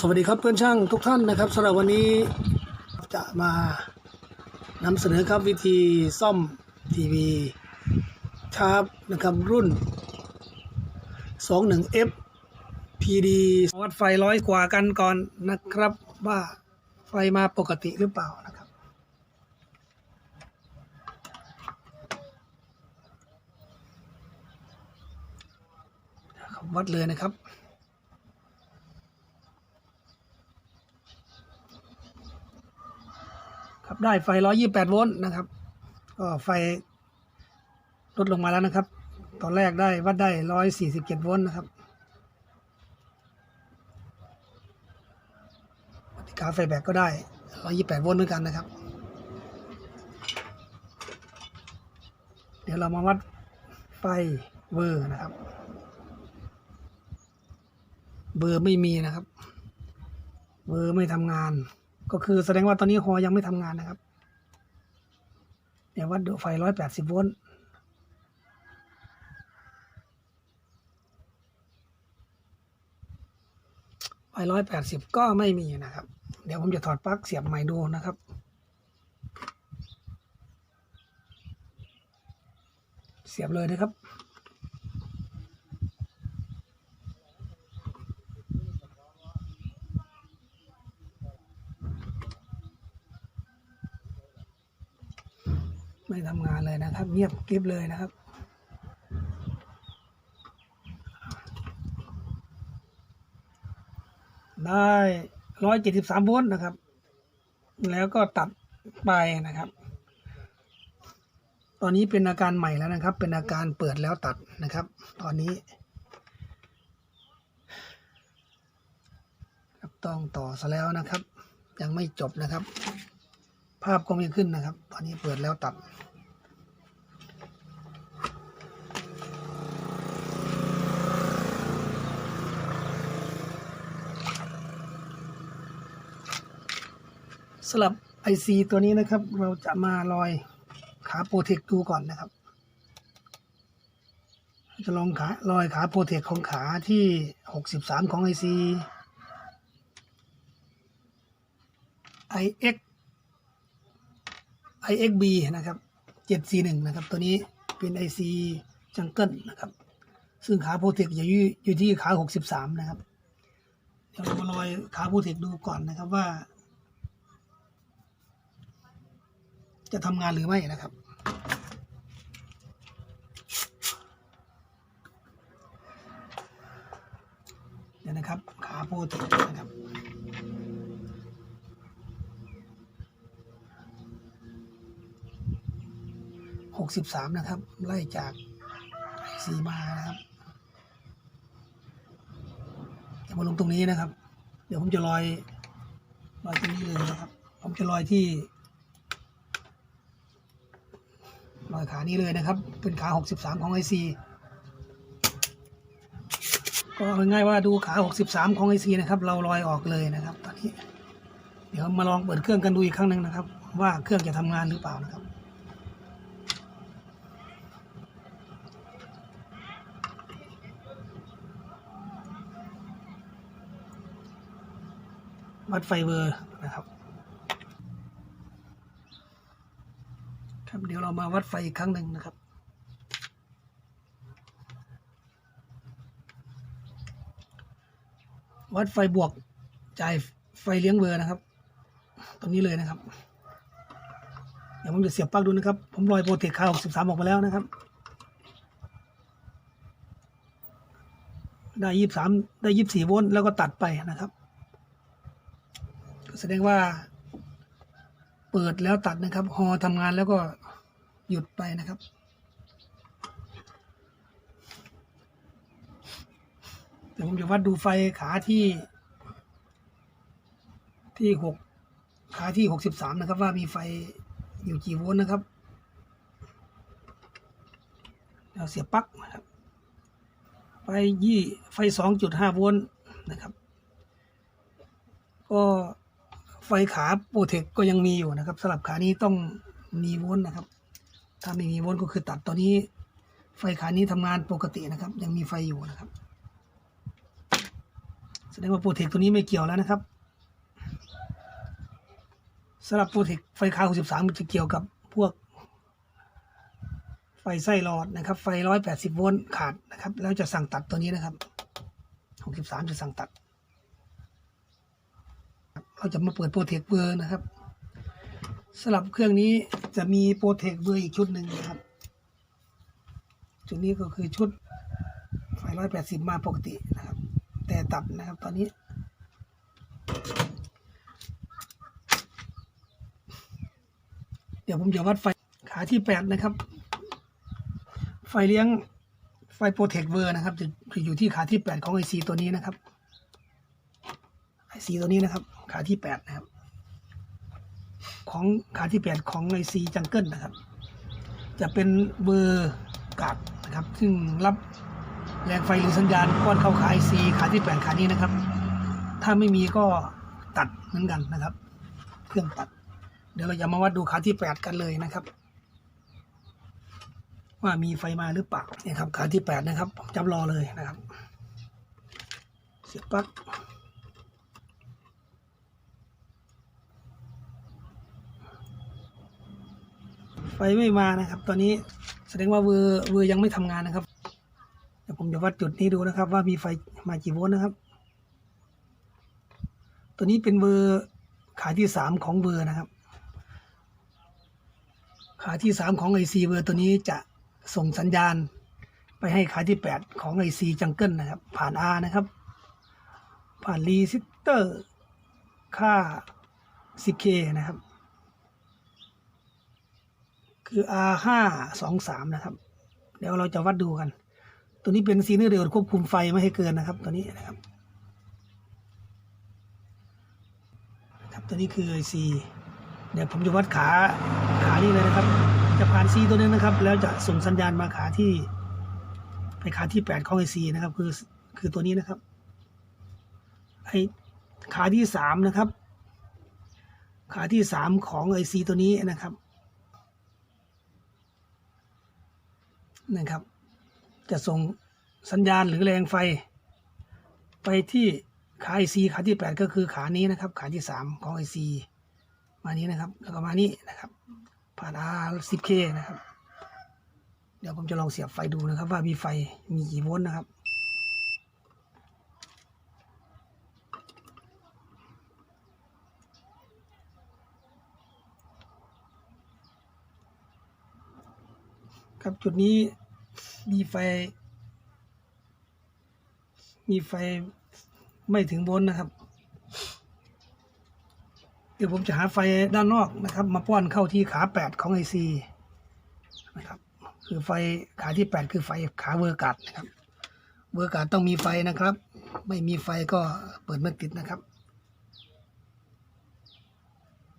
สวัสดีครับเพื่อนช่างทุกท่านนะครับสำหรับวันนี้จะมานำเสนอครับวิธีซ่อมทีวีชาร์ปนะครับรุ่น 21F PD วัดไฟร้อยกว่ากันก่อนนะครับว่าไฟมาปกติหรือเปล่านะครับวัดเลยนะครับ ครับได้ไฟ 128 โวลต์นะครับ ก็ไฟลดลงมาแล้วนะครับ ตอนแรกได้วัดได้ 147 โวลต์นะครับปฏิกาไฟแบตก็ได้ 128 โวลต์เหมือนกันนะครับ เดี๋ยวเรามาวัดไฟเบอร์นะครับ เบอร์ไม่มีนะครับ เบอร์ไม่ทำงาน ก็คือแสดงว่าตอนนี้ฮอยังไม่ทำงานนะครับเดี๋ยววัดดูไฟร้อยแปดสิบโวลต์ไฟร้อยแปดสิบก็ไม่มีนะครับ เดี๋ยวผมจะถอดปลั๊กเสียบใหม่ดูนะครับเสียบเลยนะครับ ไม่ทำงาน เงียบกริบเลยนะครับ ได้ร้อยเจ็ดสิบสามโวลต์นะครับ แล้วก็ตัดไปนะครับ ตอนนี้เป็นอาการใหม่แล้วนะครับ เป็นอาการเปิดแล้วตัดนะครับ ตอนนี้ต้องต่อซะแล้วนะครับ ยังไม่จบนะครับ ภาพก็ไม่ขึ้นนะครับ ตอนนี้เปิดแล้วตัด สลับ IC ตัวนี้นะครับ เราจะมาลอยขาโปรเทคดูก่อนนะครับ จะลองขาลอยขาโปรเทคของขาที่ 63 ของ IC IX IXB นะครับ 741 นะครับ ตัวนี้เป็น IC จังเกิลนะครับ ซึ่งขาโปรเทคอยู่ที่อยู่ที่ขา 63 นะครับ เดี๋ยวเรามาลอยขาโปรเทคดูก่อนนะครับว่า จะทำงานหรือไม่นะครับ เดี๋ยวนะครับ ขาโปรเทคนะครับหกสิบสามนะครับ ไล่จากสีมานะครับจะมาลงตรงนี้นะครับ เดี๋ยวผมจะลอยลอยตรงนี้เลยนะครับ ผมจะลอยที่ลอย ขานี้เลยนะครับ เป็นขาหกสิบสามของไอซีก็ง่ายๆว่าดูขาหกสิบสามของไอซีนะครับ เราลอยออกเลยนะครับ ตอนนี้ เดี๋ยวมาลองเปิดเครื่องกันดูอีกครั้งหนึ่งนะครับ ว่าเครื่องจะทำงานหรือเปล่านะครับวัดไฟเบอร์นะครับ ครับเดี๋ยวเรามาวัดไฟอีกครั้งหนึ่งนะครับ วัดไฟบวกจ่ายไฟเลี้ยงเบอร์นะครับ ตรงนี้เลยนะครับ เดี๋ยวผมจะเสียบปลั๊กดูนะครับ ผมลอยโปรเทคคา63 ออกมาแล้วนะครับ ได้ 23 ได้ 24 โวลต์แล้วก็ตัดไปนะครับ แสดงว่า เปิดแล้วตัดนะครับฮอทำงานแล้วก็หยุดไปนะครับเดี๋ยวผมจะวัดดูไฟขาที่ ที่หกขาที่หกสิบสามนะครับ ว่ามีไฟอยู่กี่โวลต์นะครับเราเสียบปลั๊กนะครับ ไฟยี่ไฟสองจุดห้าโวลต์นะครับ ก็ ไฟขาโปรเทคก็ยังมีอยู่นะครับสำหรับขานี้ต้องมีโวลต์นะครับ ถ้าไม่มีโวลต์ก็คือตัดตัวนี้ ไฟขานี้ทำงานปกตินะครับ ยังมีไฟอยู่นะครับแสดงว่าโปรเทคตัวนี้ไม่เกี่ยวแล้วนะครับสำหรับโปรเทคไฟคา63มันจะเกี่ยวกับพวก ไฟไส้หลอดนะครับ ไฟ 180 โวลต์ขาดนะครับ แล้วจะสั่งตัดตัวนี้นะครับ 63 จะสั่งตัด เราจะมาเปิดโปรเทคเบอร์นะครับสำหรับเครื่องนี้จะมีโปรเทคเบอร์อีกชุดหนึ่งนะครับ ชุดนี้ก็คือชุดไฟ180มาปกตินะครับ แต่ตัดนะครับตอนนี้ เดี๋ยวผมจะวัดไฟขาที่8นะครับ ไฟเลี้ยงไฟโปรเทคเวอร์นะครับ จะอยู่ที่ขาที่8ของไอซีตัวนี้นะครับไอซีตัวนี้นะครับ ขาที่8นะครับ ของขาที่8ของไอซีจังเกิลนะครับ จะเป็นเบอร์กัดนะครับ ซึ่งรับแรงไฟหรือสัญญาณก้อนเข้าขาไอซีขาที่8ขานี้นะครับ ถ้าไม่มีก็ตัดเหมือนกันนะครับ เครื่องตัด เดี๋ยวเราจะมาวัดดูขาที่8กันเลยนะครับ ว่ามีไฟมาหรือเปล่าเนี่ยครับ ขาที่8นะครับผมจำรอเลยนะครับ เสียบปลั๊ก ไฟไม่มานะครับ ตอนนี้แสดงว่าเวอร์เวอร์ยังไม่ทำงานนะครับเดี๋ยวผมจะวัดจุดนี้ดูนะครับ ว่ามีไฟมากี่โวลต์นะครับ ตัวนี้เป็นเวอร์ขาที่สามของเวอร์นะครับ ขาที่สามของไอซีเวอร์ตัวนี้จะส่งสัญญาณไปให้ขาที่แปดของไอซีจังเกิลนะครับ ผ่าน R นะครับ ผ่านรีซิสเตอร์ค่า 10K นะครับ คือ R ห้าสองสามนะครับ เดี๋ยวเราจะวัดดูกัน ตัวนี้เป็นซีเนอร์เรลควบคุมไฟไม่ให้เกินนะครับ ตัวนี้นะครับครับตัวนี้คือ C เดี๋ยวผมจะวัดขาขานี่เลยนะครับ จะผ่าน C ตัวนึงนะครับ แล้วจะส่งสัญญาณมาขาที่ไปขาที่8ของ IC นะครับ คือคือตัวนี้นะครับไอขาที่3นะครับ ขาที่3ของ IC ตัวนี้นะครับ นะครับ จะส่งสัญญาณหรือแรงไฟ ไปที่ขาไอซีขาที่แปดก็คือขานี้นะครับ ขาที่สามของไอซีมานี้นะครับ แล้วก็มานี้นะครับผ่าน R 10 K นะครับ เดี๋ยวผมจะลองเสียบไฟดูนะครับ ว่ามีไฟมีกี่โวลต์นะครับ ครับจุดนี้มีไฟ มีไฟไม่ถึงโวลต์นะครับ เดี๋ยวผมจะหาไฟด้านนอกนะครับ มาป้อนเข้าที่ขาแปดของไอซีนะครับคือไฟขาที่แปดคือไฟขาเวอร์กัดนะครับ เวอร์กัดต้องมีไฟนะครับ ไม่มีไฟก็เปิดไม่ติดนะครับ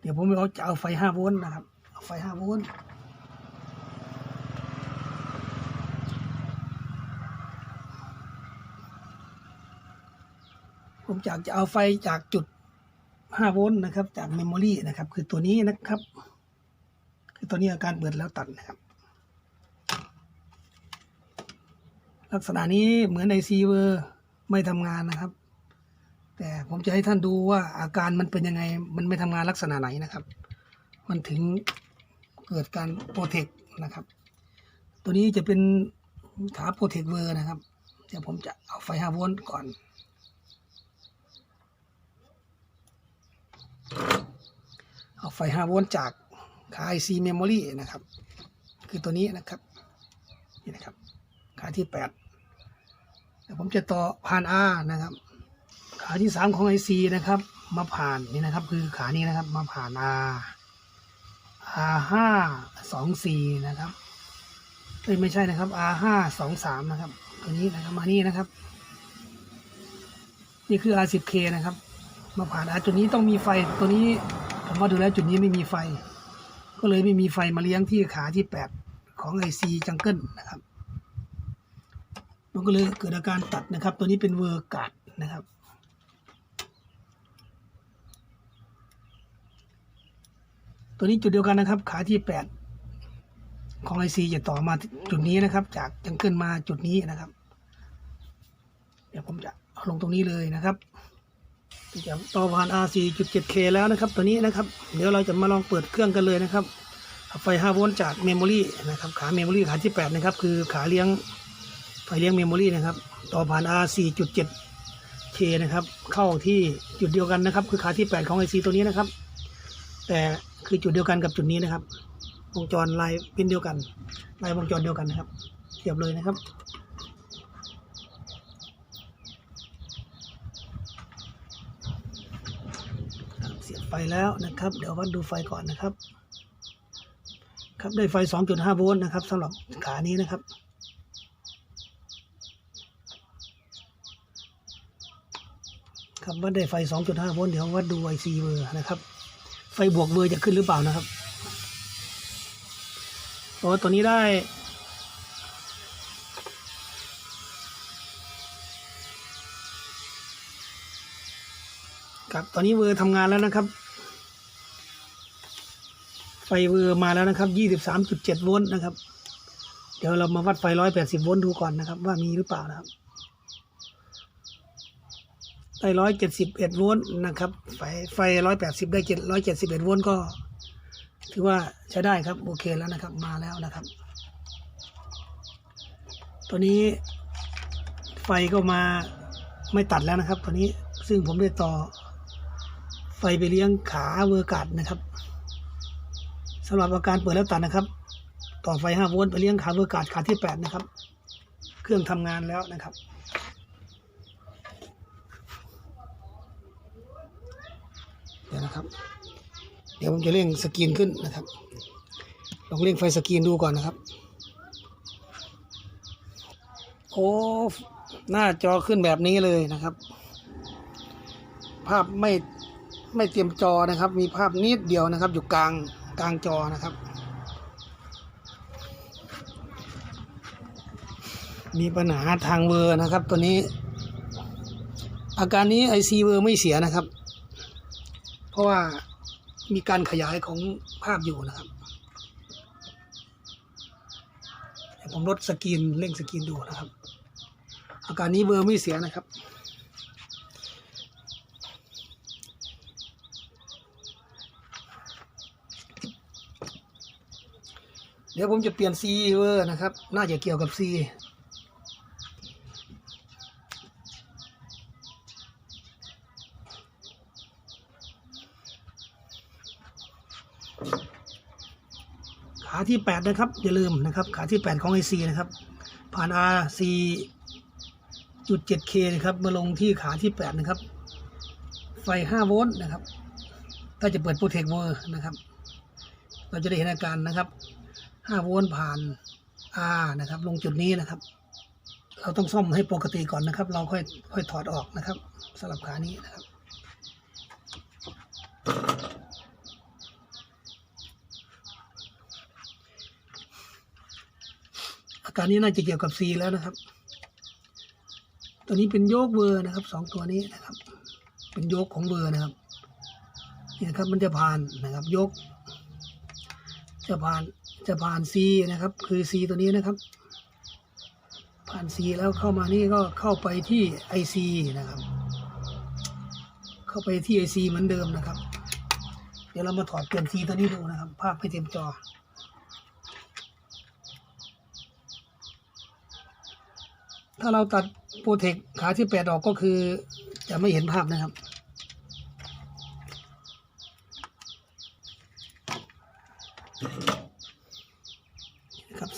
เดี๋ยวผมเอาจะเอาไฟห้าโวลต์นะครับเอาไฟห้าโวลต์ ผมอยากจะเอาไฟจากจุด 5 โวลต์นะครับ จากเมมโมรีนะครับ คือตัวนี้นะครับ คือตัวนี้อาการเปิดแล้วตัดนะครับ ลักษณะนี้เหมือนในซีเวอร์ไม่ทำงานนะครับ แต่ผมจะให้ท่านดูว่าอาการมันเป็นยังไง มันไม่ทำงานลักษณะไหนนะครับ มันถึงเกิดการโปรเทคนะครับ ตัวนี้จะเป็นขาโปรเทคเวอร์นะครับ เดี๋ยวผมจะเอาไฟ5โวลต์ก่อน เอาไฟ5โวลต์จากขา IC Memory นะครับ คือตัวนี้นะครับ นี่นะครับขาที่8เดี๋ยวผมจะต่อผ่าน R นะครับ ขาที่ 3 ของ IC นะครับ มาผ่านนี่นะครับ คือขานี้นะครับ มาผ่าน R R 5 2 4นะครับเอ้ยไม่ใช่นะครับ R 5 2 3นะครับ ตัวนี้นะครับมานี่นะครับ นี่คือ R 10 K นะครับ มาผ่าน R จุดนี้ต้องมีไฟตัวนี้ผมว่าดูแล้วจุดนี้ไม่มีไฟ ก็เลยไม่มีไฟมาเลี้ยงที่ขาที่8ของ IC Jungle นะครับมันก็เลยเกิดอาการตัดนะครับ ตัวนี้เป็นเวอร์กัดนะครับตัวนี้จุดเดียวกันนะครับ ขาที่ 8 ของ IC จะต่อมาจุดนี้นะครับ จากจังเกิลมาจุดนี้นะครับ เดี๋ยวผมจะเอาลงตรงนี้เลยนะครับ จะต่อผ่าน R 4.7K แล้วนะครับ ตัวนี้นะครับ เดี๋ยวเราจะมาลองเปิดเครื่องกันเลยนะครับ ไฟ 5 โวลต์จากเมมโมรีนะครับ ขาเมมโมรีขาที่ 8 นะครับ คือขาเลี้ยงไฟเลี้ยงเมมโมรีนะครับ ต่อผ่าน R 4.7K นะครับ เข้าที่จุดเดียวกันนะครับ คือขาที่ 8 ของ IC ตัวนี้นะครับ แต่คือจุดเดียวกันกับจุดนี้นะครับ วงจรลายเป็นเดียวกัน ลายวงจรเดียวกันนะครับเทียบเลยนะครับ เสียบ ไฟแล้วนะครับ เดี๋ยววัดดูไฟก่อนนะครับ ครับได้ไฟ 2.5 โวลต์นะครับสำหรับขานี้นะครับ ครับวัดได้ไฟ 2.5 โวลต์เดี๋ยววัดดูไอซีเบอร์นะครับ ไฟบวกเบอร์จะขึ้นหรือเปล่านะครับโอ้ตัวนี้ได้ ครับ ตอนนี้เวอร์ทำงานแล้วนะครับ ไฟเวอร์มาแล้วนะครับยี่สิบสามจุดเจ็ดโวลต์นะครับ เดี๋ยวเรามาวัดไฟร้อยแปดสิบโวลต์ดูก่อนนะครับ ว่ามีหรือเปล่านะครับได้ร้อยเจ็ดสิบเอ็ดโวลต์นะครับ ไฟไฟร้อยแปดสิบได้เจ็ดร้อยเจ็ดสิบเอ็ดโวลต์ก็ ถือว่าใช้ได้ครับโอเคแล้วนะครับ มาแล้วนะครับ ตัวนี้ไฟก็มาไม่ตัดแล้วนะครับ ตัวนี้ซึ่งผมได้ต่อ ไฟไปเลี้ยงขาเวอร์กัดนะครับสำหรับอาการเปิดแล้วตัดนะครับ ต่อไฟ 5 โวลต์ไปเลี้ยงขาเวอร์กัดขาที่ 8 นะครับ เครื่องทำงานแล้วนะครับเดี๋ยวนะครับ เดี๋ยวผมจะเร่งสกรีนขึ้นนะครับ ลองเร่งไฟสกรีนดูก่อนนะครับ โอ้หน้าจอขึ้นแบบนี้เลยนะครับ ภาพไม่ ไม่เตรียมจอนะครับ มีภาพนิดเดียวนะครับ อยู่กลางกลางจอนะครับ มีปัญหาทางเวอร์นะครับ ตัวนี้ อาการนี้ไอซีเวอร์ไม่เสียนะครับ เพราะว่ามีการขยายของภาพอยู่นะครับผมลดสกรีนเร่งสกรีนดูนะครับ อาการนี้เวอร์ไม่เสียนะครับ เดี๋ยวผมจะเปลี่ยนซีเวอร์นะครับ น่าจะเกี่ยวกับซีขาที่ 8 นะครับ อย่าลืมนะครับ ขาที่ 8 ของ IC นะครับ ผ่าน RC จุด 7K นะครับ มาลงที่ขาที่ 8 นะครับ ไฟ 5 โวลต์นะครับ ถ้าจะเปิดโปรเทคเวอร์นะครับ เราจะได้เห็นอาการนะครับ 5โวลต์ผ่าน R นะครับ ลงจุดนี้นะครับ เราต้องซ่อมให้ปกติก่อนนะครับ เราค่อยค่อยถอดออกนะครับสำหรับขานี้นะครับ อาการนี้น่าจะเกี่ยวกับ C แล้วนะครับ ตัวนี้เป็นโยกเวอร์นะครับสองตัวนี้นะครับ เป็นโยกของเวอร์นะครับนี่นะครับมันจะผ่านนะครับยก จะผ่าน จะผ่าน C นะครับ คือ C ตัวนี้นะครับ ผ่าน C แล้วเข้ามานี่ก็เข้าไปที่ IC นะครับ เข้าไปที่ IC เหมือนเดิมนะครับ เดี๋ยวเรามาถอดเปลี่ยน C ตัวนี้ดูนะครับ ภาพไม่เต็มจอถ้าเราตัดโปรเทคขาที่แปดออกก็คือจะไม่เห็นภาพนะครับ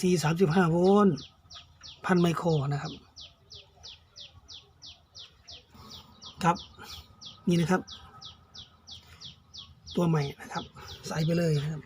435 โวลต์พันไมโครนะครับ ครับ นี่นะครับ ตัวใหม่นะครับ ใส่ไปเลยนะครับ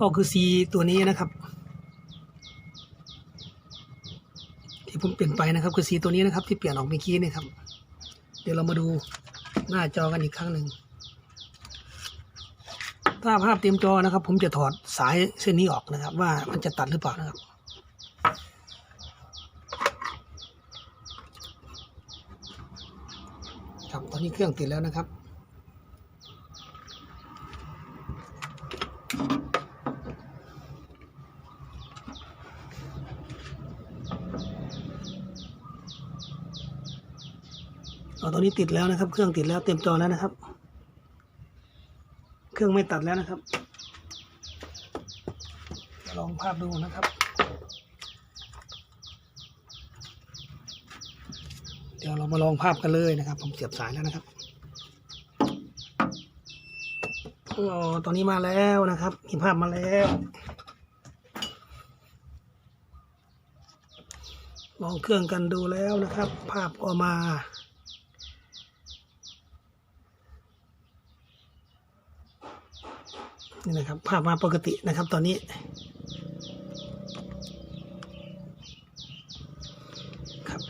ก็คือ C ตัวนี้นะครับ ที่ผมเปลี่ยนไปนะครับ คือ C ตัวนี้นะครับ ที่เปลี่ยนออกเมื่อกี้นี่ครับ เดี๋ยวเรามาดูหน้าจอกันอีกครั้งหนึ่งถ้าภาพเต็มจอนะครับ ผมจะถอดสายเส้นนี้ออกนะครับ ว่ามันจะตัดหรือเปล่านะครับ ครับตอนนี้เครื่องติดแล้วนะครับ ตอนนี้ติดแล้วนะครับ เครื่องติดแล้วเต็มจอแล้วนะครับ เครื่องไม่ตัดแล้วนะครับลองภาพดูนะครับ เดี๋ยวเรามาลองภาพกันเลยนะครับ ผมเสียบสายแล้วนะครับอ๋อตอนนี้มาแล้วนะครับมีภาพมาแล้ว ลองเครื่องกันดูแล้วนะครับ ภาพก็มา นี่นะครับภาพมาปกตินะครับตอนนี้ ครับ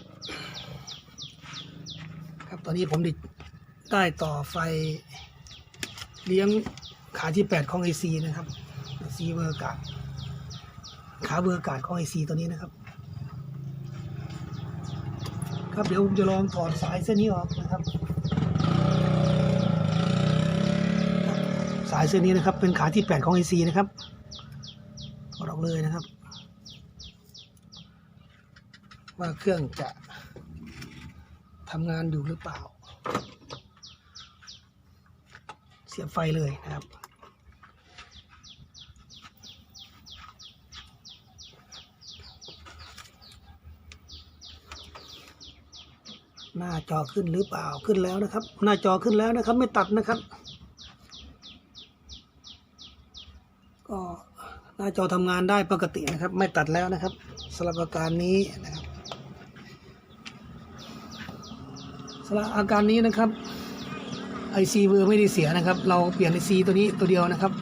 ครับตอนนี้ผมได้ได้ต่อไฟเลี้ยงขาที่ 8 ของ IC นะครับ IC เวอร์การ์ดขาเวอร์การ์ดของ IC ตัวนี้นะครับ ครับเดี๋ยวผมจะลองถอดสายเส้นนี้ออกนะครับ สายเส้นนี้นะครับ เป็นขาที่ 8 ของ IC นะครับถอดออกเลยนะครับ ว่าเครื่องจะทำงานอยู่หรือเปล่า เสียบไฟเลยนะครับหน้าจอขึ้นหรือเปล่าขึ้นแล้วนะครับ หน้าจอขึ้นแล้วนะครับ ไม่ตัดนะครับ ก็หน้าจอทำงานได้ปกตินะครับ ไม่ตัดแล้วนะครับสำหรับอาการนี้นะครับสำหรับอาการนี้นะครับไอซีเวอร์ไม่ได้เสียนะครับ เราเปลี่ยนไอซีตัวนี้ตัวเดียวนะครับ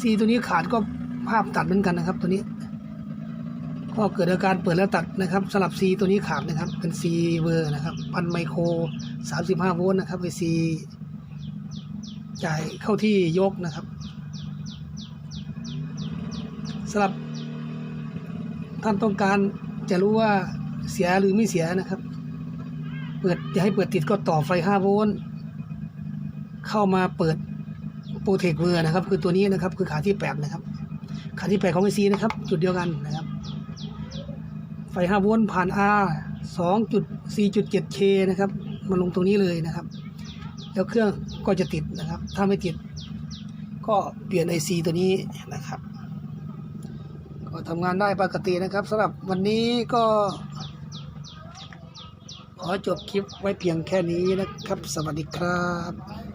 ซีตัวนี้ขาดก็ภาพตัดเหมือนกันนะครับ ตัวนี้ ก็เกิดอาการเปิดแล้วตัดนะครับสำหรับซีตัวนี้ขาดนะครับ เป็นซีเวอร์นะครับพันไมโคร 35 โวลต์นะครับไอซีจ่ายเข้าที่ยกนะครับ สำหรับท่านต้องการจะรู้ว่าเสียหรือไม่เสียนะครับ เปิดจะให้เปิดติดก็ต่อไฟ 5 โวลต์เข้ามาเปิดโปรเทคเวอร์นะครับ คือตัวนี้นะครับ คือขาที่8นะครับ ขาที่8ของ IC นะครับ จุดเดียวกันนะครับ ไฟ 5 โวลต์ผ่าน R 2.4.7K นะครับมาลงตรงนี้เลยนะครับ แล้วเครื่องก็จะติดนะครับ ถ้าไม่ติด ก็เปลี่ยน IC ตัวนี้นะครับ ก็ทำงานได้ปกตินะครับสำหรับวันนี้ก็ขอจบคลิปไว้เพียงแค่นี้นะครับ สวัสดีครับ